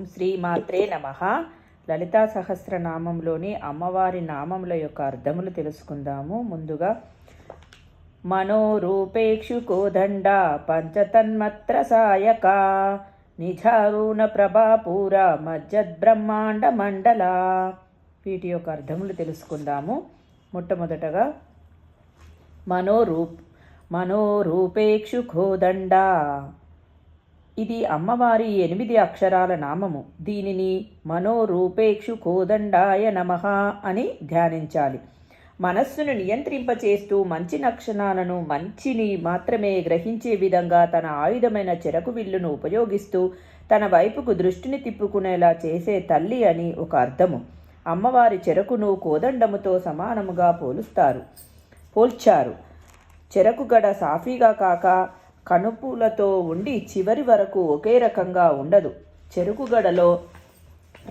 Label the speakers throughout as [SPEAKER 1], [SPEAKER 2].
[SPEAKER 1] ఓం శ్రీ మాత్రే నమ. లలితా సహస్రనామంలోని అమ్మవారి నామముల యొక్క అర్థములు తెలుసుకుందాము. ముందుగా మనోరూపేక్షు కోదండ పంచతన్మత్ర సాయక నిజారుణ ప్రభాపూర మజ్జద్బ్రహ్మాండ మండల. వీటి యొక్క అర్థములు తెలుసుకుందాము. మొట్టమొదటగా మనోరూప్ మనోరూపేక్షు కోదండ. ఇది అమ్మవారి ఎనిమిది అక్షరాల నామము. దీనిని మనోరూపేక్షు కోదండాయ నమః అని ధ్యానించాలి. మనస్సును నియంత్రింపచేస్తూ మంచి లక్షణాలను మంచిని మాత్రమే గ్రహించే విధంగా తన ఆయుధమైన చెరకు విల్లును ఉపయోగిస్తూ తన వైపుకు దృష్టిని తిప్పుకునేలా చేసే తల్లి అని ఒక అర్థము. అమ్మవారి చెరకును కోదండముతో సమానముగా పోలుస్తారు. పోల్చారు. చెరకు గడ సాఫీగా కాక కనుపులతో ఉండి చివరి వరకు ఒకే రకంగా ఉండదు. చెరుకుగడలో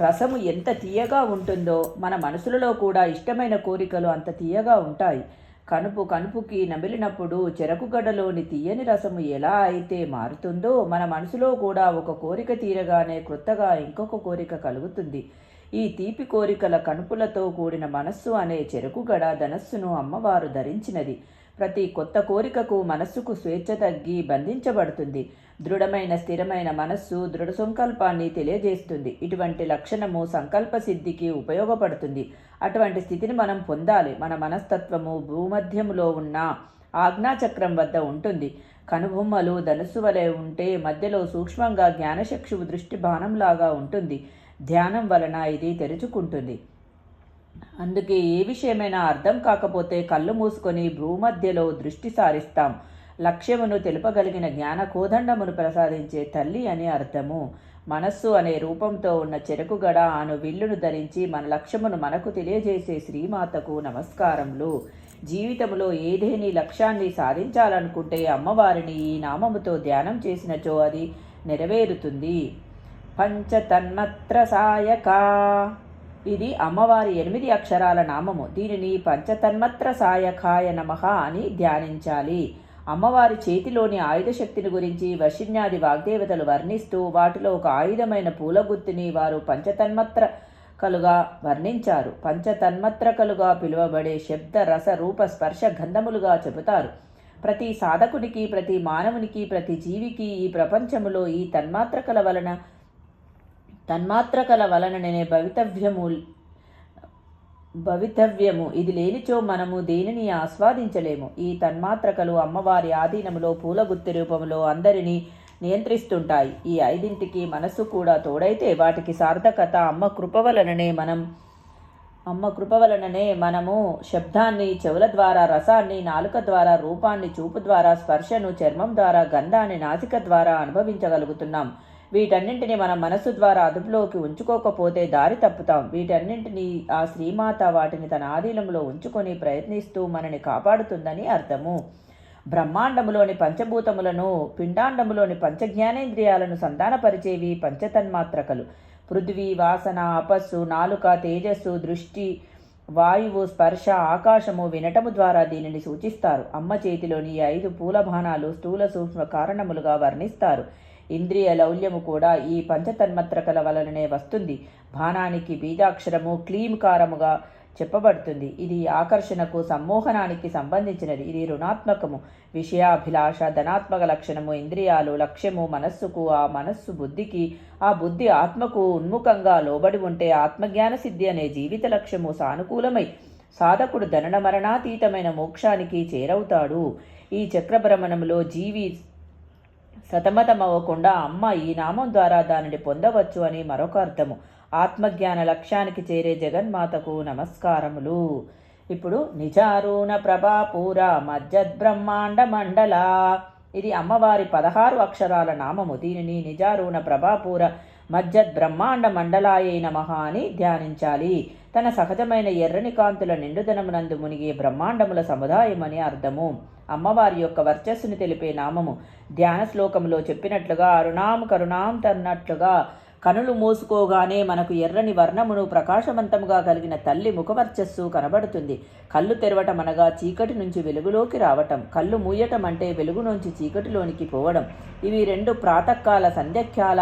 [SPEAKER 1] రసము ఎంత తీయగా ఉంటుందో మన మనసులలో కూడా ఇష్టమైన కోరికలు అంత తీయగా ఉంటాయి. కనుపు కనుపుకి నమిలినప్పుడు చెరకుగడలోని తీయని రసము ఎలా అయితే మారుతుందో మన మనసులో కూడా ఒక కోరిక తీరగానే క్రొత్తగా ఇంకొక కోరిక కలుగుతుంది. ఈ తీపి కోరికల కనుపులతో కూడిన మనస్సు అనే చెరుకుగడ ధనస్సును అమ్మవారు ధరించినది. ప్రతి కొత్త కోరికకు మనస్సుకు స్వేచ్ఛ తగ్గి బంధించబడుతుంది. దృఢమైన స్థిరమైన మనస్సు దృఢ సంకల్పాన్ని తెలియజేస్తుంది. ఇటువంటి లక్షణము సంకల్ప సిద్ధికి ఉపయోగపడుతుంది. అటువంటి స్థితిని మనం పొందాలి. మన మనస్తత్వము భూమధ్యములో ఉన్న ఆజ్ఞాచక్రం వద్ద ఉంటుంది. కనుబొమ్మలు ధనుసు వలె ఉంటే మధ్యలో సూక్ష్మంగా జ్ఞానశక్షువు దృష్టి బాణంలాగా ఉంటుంది. ధ్యానం వలన ఇది తెరుచుకుంటుంది. అందుకే ఏ విషయమైనా అర్థం కాకపోతే కళ్ళు మూసుకొని భూమధ్యలో దృష్టి సారిస్తాం. లక్ష్యమును తెలుపగలిగిన జ్ఞాన కోదండమును ప్రసాదించే తల్లి అని అర్థము. మనస్సు అనే రూపంతో ఉన్న చెరకుగడ అను విల్లును ధరించి మన లక్ష్యమును మనకు తెలియజేసే శ్రీమాతకు నమస్కారములు. జీవితంలో ఏదేని లక్ష్యాన్ని సాధించాలనుకుంటే అమ్మవారిని ఈ నామముతో ధ్యానం చేసినచో అది నెరవేరుతుంది. పంచతన్మత్ర సాయకా ఇది అమ్మవారి ఎనిమిది అక్షరాల నామము. దీనిని పంచతన్మత్ర సాయకాయ నమః అని ధ్యానించాలి. అమ్మవారి చేతిలోని ఆయుధ శక్తిని గురించి వశిన్యాది వాగ్దేవతలు వర్ణిస్తూ వాటిలో ఒక ఆయుధమైన పూల పూలగుత్తిని వారు పంచతన్మత్ర కలుగా వర్ణించారు. పంచతన్మత్రకలుగా పిలువబడే శబ్ద రస రూప స్పర్శ గంధములుగా చెబుతారు. ప్రతి సాధకునికి ప్రతి మానవునికి ప్రతి జీవికి ఈ ప్రపంచములో ఈ తన్మాత్రకల వలన తన్మాత్రకల వలననే భవితవ్యము భవితవ్యము. ఇది లేనిచో మనము దేనిని ఆస్వాదించలేము. ఈ తన్మాత్రకలు అమ్మవారి ఆధీనములో పూలగుత్తి రూపంలో అందరినీ నియంత్రిస్తుంటాయి. ఈ ఐదింటికి మనస్సు కూడా తోడైతే వాటికి సార్థకత అమ్మ కృప వలననే మనం అమ్మ కృప వలననే మనము శబ్దాన్ని చెవుల ద్వారా రసాన్ని నాలుక ద్వారా రూపాన్ని చూపు ద్వారా స్పర్శను చర్మం ద్వారా గంధాన్ని నాసిక ద్వారా అనుభవించగలుగుతున్నాం. వీటన్నింటిని మన మనస్సు ద్వారా అదుపులోకి ఉంచుకోకపోతే దారి తప్పుతాం. వీటన్నింటినీ ఆ శ్రీమాత వాటిని తన ఆధీనంలో ఉంచుకొని ప్రయత్నిస్తూ మనని కాపాడుతుందని అర్థము. బ్రహ్మాండములోని పంచభూతములను పిండాండములోని పంచజ్ఞానేంద్రియాలను సంధానపరిచేవి పంచతన్మాత్రకలు. పృథ్వీ వాసన అపస్సు నాలుక తేజస్సు దృష్టి వాయువు స్పర్శ ఆకాశము వినటము ద్వారా దీనిని సూచిస్తారు. అమ్మ చేతిలోని ఐదు పూల బాణాలు స్థూల సూక్ష్మ కారణములుగా వర్ణిస్తారు. ఇంద్రియ లౌల్యము కూడా ఈ పంచతన్మత్రకల వలననే వస్తుంది. బాణానికి బీజాక్షరము క్లీంకారముగా చెప్పబడుతుంది. ఇది ఆకర్షణకు సమ్మోహనానికి సంబంధించినది. ఇది రుణాత్మకము విషయాభిలాష ధనాత్మక లక్షణము ఇంద్రియాలు లక్ష్యము మనస్సుకు ఆ మనస్సు బుద్ధికి ఆ బుద్ధి ఆత్మకు ఉన్ముఖంగా లోబడి ఉంటే ఆత్మజ్ఞాన సిద్ధి అనే జీవిత లక్ష్యము సానుకూలమై సాధకుడు ధనన మరణాతీతమైన మోక్షానికి చేరవుతాడు. ఈ చక్రభ్రమణంలో జీవి సతమతమవ్వకుండా అమ్మ ఈ నామం ద్వారా దానిని పొందవచ్చు అని మరొక అర్థము. ఆత్మజ్ఞాన లక్ష్యానికి చేరే జగన్మాతకు నమస్కారములు. ఇప్పుడు నిజారూణ ప్రభాపూర మజ్జద్బ్రహ్మాండ మండల. ఇది అమ్మవారి పదహారు అక్షరాల నామము. దీనిని నిజారూణ ప్రభాపూర మజ్జద్ బ్రహ్మాండ మండలాయే నమః అని ధ్యానించాలి. తన సహజమైన ఎర్రని కాంతుల నిండుదనమునందు మునిగే బ్రహ్మాండముల సముదాయమని అర్థము. అమ్మవారి యొక్క వర్చస్సును తెలిపే నామము. ధ్యాన శ్లోకంలో చెప్పినట్లుగా అరుణాం కరుణాం తన్నట్లుగా కనులు మూసుకోగానే మనకు ఎర్రని వర్ణమును ప్రకాశవంతముగా కలిగిన తల్లి ముఖవర్చస్సు కనబడుతుంది. కళ్ళు తెరవటం అనగా చీకటి నుంచి వెలుగులోకి రావటం. కళ్ళు మూయటం అంటే వెలుగు నుంచి చీకటిలోనికి పోవడం. ఇవి రెండు ప్రాతకాల సంధ్యఖ్యాల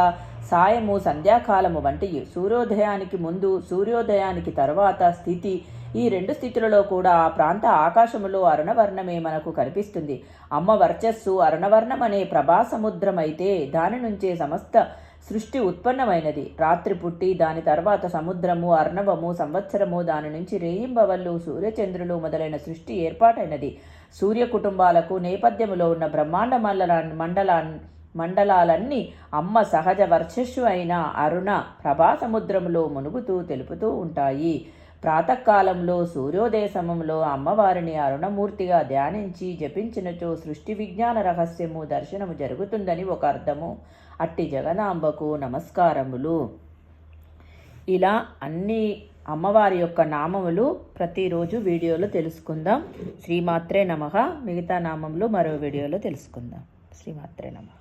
[SPEAKER 1] సాయము సంధ్యాకాలము వంటివి సూర్యోదయానికి ముందు సూర్యోదయానికి తర్వాత స్థితి. ఈ రెండు స్థితులలో కూడా ఆ ప్రాంత ఆకాశములో అరుణవర్ణమే మనకు కనిపిస్తుంది. అమ్మ వర్చస్సు అరుణవర్ణం అనే ప్రభాసముద్రమైతే దాని నుంచే సమస్త సృష్టి ఉత్పన్నమైనది. రాత్రి పుట్టి దాని తర్వాత సముద్రము అర్ణవము సంవత్సరము దాని నుంచి రేయింబవళ్ళు సూర్యచంద్రులు మొదలైన సృష్టి ఏర్పాటైనది. సూర్య కుటుంబాలకు నేపథ్యములో ఉన్న బ్రహ్మాండ మండల మండలా మండలాలన్నీ అమ్మ సహజ వర్చస్సు అయిన అరుణ ప్రభాసముద్రములో మునుగుతూ తెలుపుతూ ఉంటాయి. ప్రాతకాలంలో సూర్యోదయ సమయంలో అమ్మవారిని అరుణమూర్తిగా ధ్యానించి జపించినచో సృష్టి విజ్ఞాన రహస్యము దర్శనము జరుగుతుందని ఒక అర్థము. అట్టి జగదాంబకు నమస్కారములు. ఇలా అన్ని అమ్మవారి యొక్క నామములు ప్రతిరోజు వీడియోలో తెలుసుకుందాం. శ్రీమాత్రే నమః. మిగతా నామములు మరో వీడియోలో తెలుసుకుందాం. శ్రీమాత్రే నమః.